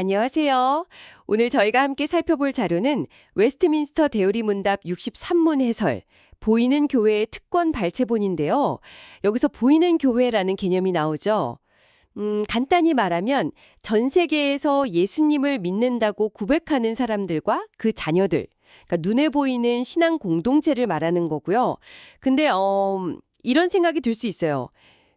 안녕하세요. 오늘 저희가 함께 살펴볼 자료는 웨스트민스터 대우리 문답 63문 해설, 보이는 교회의 특권 발췌본인데요. 여기서 보이는 교회라는 개념이 나오죠. 음, 간단히 말하면 전 세계에서 예수님을 믿는다고 고백하는 사람들과 그 자녀들, 그러니까 눈에 보이는 신앙 공동체를 말하는 거고요. 근데 어, 이런 생각이 들 수 있어요.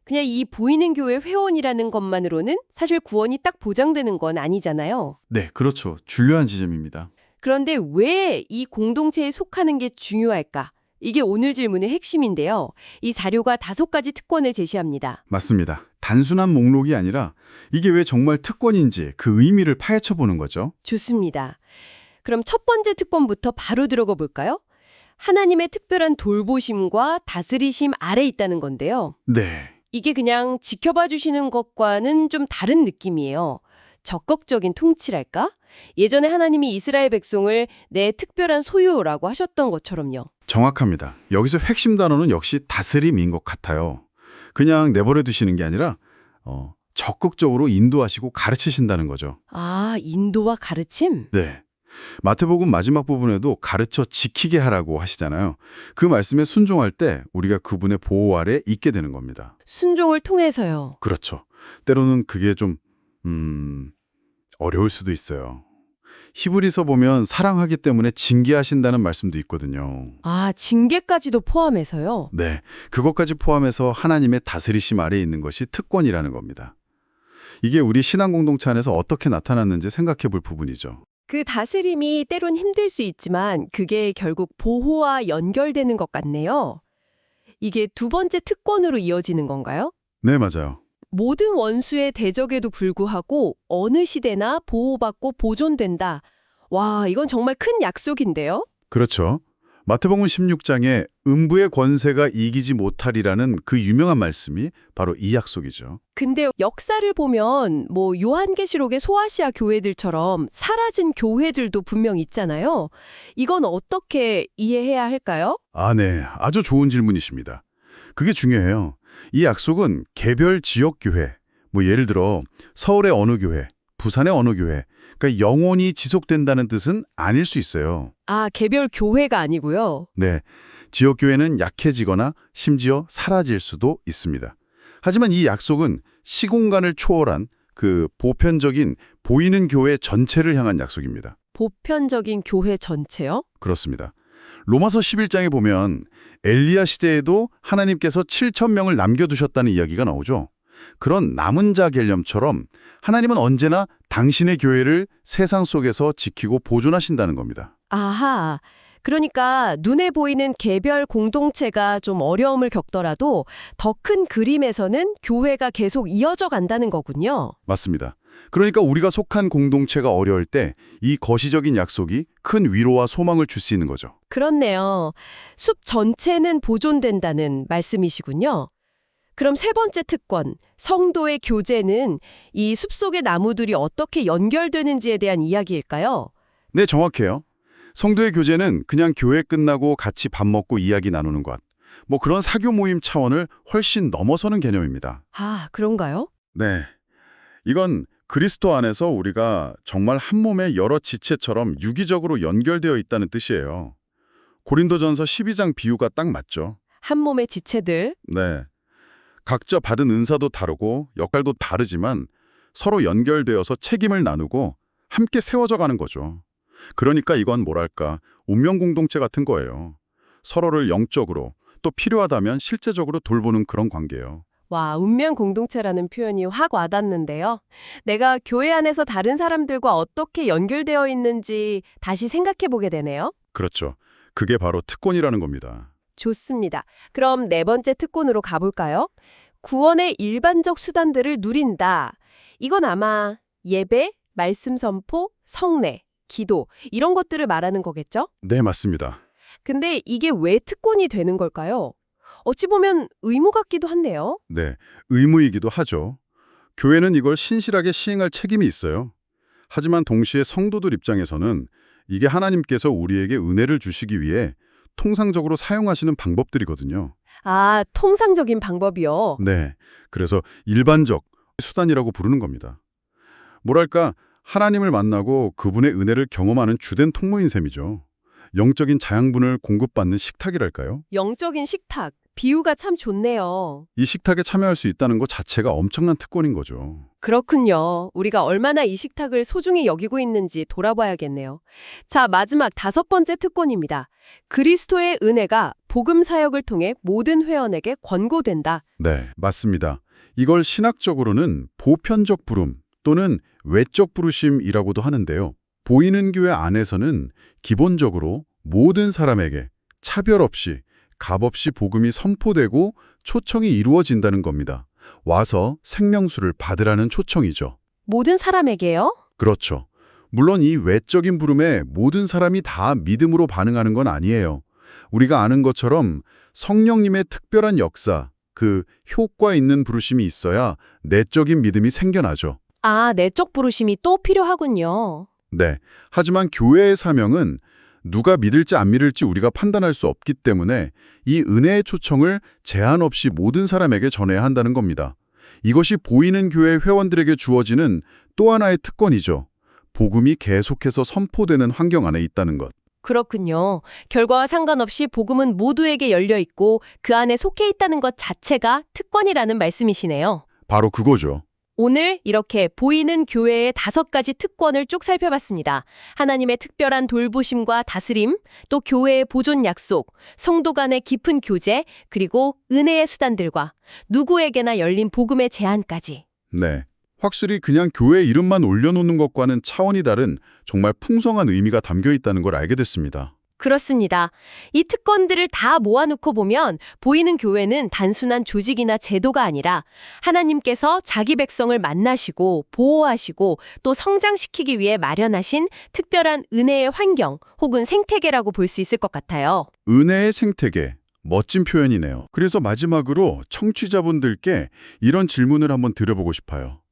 그냥 이 보이는 교회 회원이라는 것만으로는 사실 구원이 딱 보장되는 건 아니잖아요. 네, 그렇죠. 중요한 지점입니다. 그런데 왜 이 공동체에 속하는 게 중요할까? 이게 오늘 질문의 핵심인데요. 이 자료가 다섯 가지 특권을 제시합니다. 맞습니다. 단순한 목록이 아니라 이게 왜 정말 특권인지 그 의미를 파헤쳐 보는 거죠. 좋습니다. 그럼 첫 번째 특권부터 바로 들어가 볼까요? 하나님의 특별한 돌보심과 다스리심 아래 있다는 건데요. 네. 이게 그냥 지켜봐 주시는 것과는 좀 다른 느낌이에요. 적극적인 통치랄까? 예전에 하나님이 이스라엘 백성을 내 특별한 소유라고 하셨던 것처럼요. 정확합니다. 여기서 핵심 단어는 역시 다스림인 것 같아요. 그냥 내버려 두시는 게 아니라 어, 적극적으로 인도하시고 가르치신다는 거죠. 아, 인도와 가르침? 네. 마태복음 마지막 부분에도 가르쳐 지키게 하라고 하시잖아요. 그 말씀에 순종할 때 우리가 그분의 보호 아래 있게 되는 겁니다. 순종을 통해서요. 그렇죠. 때로는 그게 좀, 음, 어려울 수도 있어요. 히브리서 보면 사랑하기 때문에 징계하신다는 말씀도 있거든요. 아, 징계까지도 포함해서요. 네. 그것까지 포함해서 하나님의 다스리심 아래에 있는 것이 특권이라는 겁니다. 이게 우리 신앙 공동체 안에서 어떻게 나타났는지 생각해 볼 부분이죠. 그 다스림이 때론 힘들 수 있지만 그게 결국 보호와 연결되는 것 같네요. 이게 두 번째 특권으로 이어지는 건가요? 네, 맞아요. 모든 원수의 대적에도 불구하고 어느 시대나 보호받고 보존된다. 와, 이건 정말 큰 약속인데요? 그렇죠. 마태복음 16장에 음부의 권세가 이기지 못하리라는 그 유명한 말씀이 바로 이 약속이죠. 근데 역사를 보면 뭐 요한계시록의 소아시아 교회들처럼 사라진 교회들도 분명 있잖아요. 이건 어떻게 이해해야 할까요? 아, 네. 아주 좋은 질문이십니다. 그게 중요해요. 이 약속은 개별 지역 교회, 뭐 예를 들어 서울의 어느 교회, 부산의 어느 교회, 그러니까 영원히 지속된다는 뜻은 아닐 수 있어요. 아, 개별 교회가 아니고요. 네. 지역 교회는 약해지거나 심지어 사라질 수도 있습니다. 하지만 이 약속은 시공간을 초월한 그 보편적인 보이는 교회 전체를 향한 약속입니다. 보편적인 교회 전체요? 그렇습니다. 로마서 11장에 보면 엘리야 시대에도 하나님께서 7천 명을 남겨두셨다는 이야기가 나오죠. 그런 남은 자 개념처럼 하나님은 언제나 당신의 교회를 세상 속에서 지키고 보존하신다는 겁니다. 아하. 그러니까 눈에 보이는 개별 공동체가 좀 어려움을 겪더라도 더 큰 그림에서는 교회가 계속 이어져 간다는 거군요. 맞습니다. 그러니까 우리가 속한 공동체가 어려울 때 이 거시적인 약속이 큰 위로와 소망을 줄 수 있는 거죠. 그렇네요. 숲 전체는 보존된다는 말씀이시군요. 그럼 세 번째 특권, 성도의 교제는 이 숲속의 나무들이 어떻게 연결되는지에 대한 이야기일까요? 네, 정확해요. 성도의 교제는 그냥 교회 끝나고 같이 밥 먹고 이야기 나누는 것. 뭐 그런 사교 모임 차원을 훨씬 넘어서는 개념입니다. 아, 그런가요? 네. 이건 그리스도 안에서 우리가 정말 한 몸의 여러 지체처럼 유기적으로 연결되어 있다는 뜻이에요. 고린도전서 12장 비유가 딱 맞죠. 한 몸의 지체들, 네. 각자 받은 은사도 다르고 역할도 다르지만 서로 연결되어서 책임을 나누고 함께 세워져 가는 거죠. 그러니까 이건 뭐랄까 운명 공동체 같은 거예요. 서로를 영적으로 또 필요하다면 실제적으로 돌보는 그런 관계예요. 와, 운명 공동체라는 표현이 확 와닿는데요. 내가 교회 안에서 다른 사람들과 어떻게 연결되어 있는지 다시 생각해 보게 되네요. 그렇죠. 그게 바로 특권이라는 겁니다. 좋습니다. 그럼 네 번째 특권으로 가볼까요? 구원의 일반적 수단들을 누린다. 이건 아마 예배, 말씀 선포, 성례, 기도 이런 것들을 말하는 거겠죠? 네, 맞습니다. 근데 이게 왜 특권이 되는 걸까요? 어찌 보면 의무 같기도 한데요. 네, 의무이기도 하죠. 교회는 이걸 신실하게 시행할 책임이 있어요. 하지만 동시에 성도들 입장에서는 이게 하나님께서 우리에게 은혜를 주시기 위해 통상적으로 사용하시는 방법들이거든요. 아, 통상적인 방법이요. 네, 그래서 일반적 수단이라고 부르는 겁니다. 뭐랄까, 하나님을 만나고 그분의 은혜를 경험하는 주된 통로인 셈이죠. 영적인 자양분을 공급받는 식탁이랄까요? 영적인 식탁. 비유가 참 좋네요. 이 식탁에 참여할 수 있다는 것 자체가 엄청난 특권인 거죠. 그렇군요. 우리가 얼마나 이 식탁을 소중히 여기고 있는지 돌아봐야겠네요. 자, 마지막 다섯 번째 특권입니다. 그리스도의 은혜가 복음 사역을 통해 모든 회원에게 권고된다. 네, 맞습니다. 이걸 신학적으로는 보편적 부름 또는 외적 부르심이라고도 하는데요. 보이는 교회 안에서는 기본적으로 모든 사람에게 차별 없이 값 없이 복음이 선포되고 초청이 이루어진다는 겁니다. 와서 생명수를 받으라는 초청이죠. 모든 사람에게요? 그렇죠. 물론 이 외적인 부름에 모든 사람이 다 믿음으로 반응하는 건 아니에요. 우리가 아는 것처럼 성령님의 특별한 역사, 그 효과 있는 부르심이 있어야 내적인 믿음이 생겨나죠. 아, 내적 부르심이 또 필요하군요. 네. 하지만 교회의 사명은 누가 믿을지 안 믿을지 우리가 판단할 수 없기 때문에 이 은혜의 초청을 제한 없이 모든 사람에게 전해야 한다는 겁니다. 이것이 보이는 교회 회원들에게 주어지는 또 하나의 특권이죠. 복음이 계속해서 선포되는 환경 안에 있다는 것. 그렇군요. 결과와 상관없이 복음은 모두에게 열려 있고 그 안에 속해 있다는 것 자체가 특권이라는 말씀이시네요. 바로 그거죠. 오늘 이렇게 보이는 교회의 다섯 가지 특권을 쭉 살펴봤습니다. 하나님의 특별한 돌보심과 다스림, 또 교회의 보존 약속, 성도 간의 깊은 교제, 그리고 은혜의 수단들과 누구에게나 열린 복음의 제안까지. 네. 확실히 그냥 교회 이름만 올려놓는 것과는 차원이 다른 정말 풍성한 의미가 담겨 있다는 걸 알게 됐습니다. 그렇습니다. 이 특권들을 다 모아놓고 보면 보이는 교회는 단순한 조직이나 제도가 아니라 하나님께서 자기 백성을 만나시고 보호하시고 또 성장시키기 위해 마련하신 특별한 은혜의 환경 혹은 생태계라고 볼 수 있을 것 같아요. 은혜의 생태계. 멋진 표현이네요. 그래서 마지막으로 청취자분들께 이런 질문을 한번 드려보고 싶어요.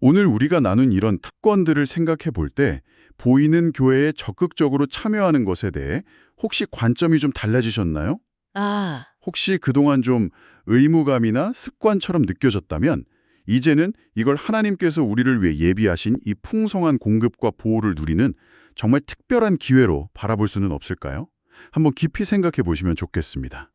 오늘 우리가 나눈 이런 특권들을 생각해 볼 때 보이는 교회에 적극적으로 참여하는 것에 대해 혹시 관점이 좀 달라지셨나요? 아, 혹시 그동안 좀 의무감이나 습관처럼 느껴졌다면 이제는 이걸 하나님께서 우리를 위해 예비하신 이 풍성한 공급과 보호를 누리는 정말 특별한 기회로 바라볼 수는 없을까요? 한번 깊이 생각해 보시면 좋겠습니다.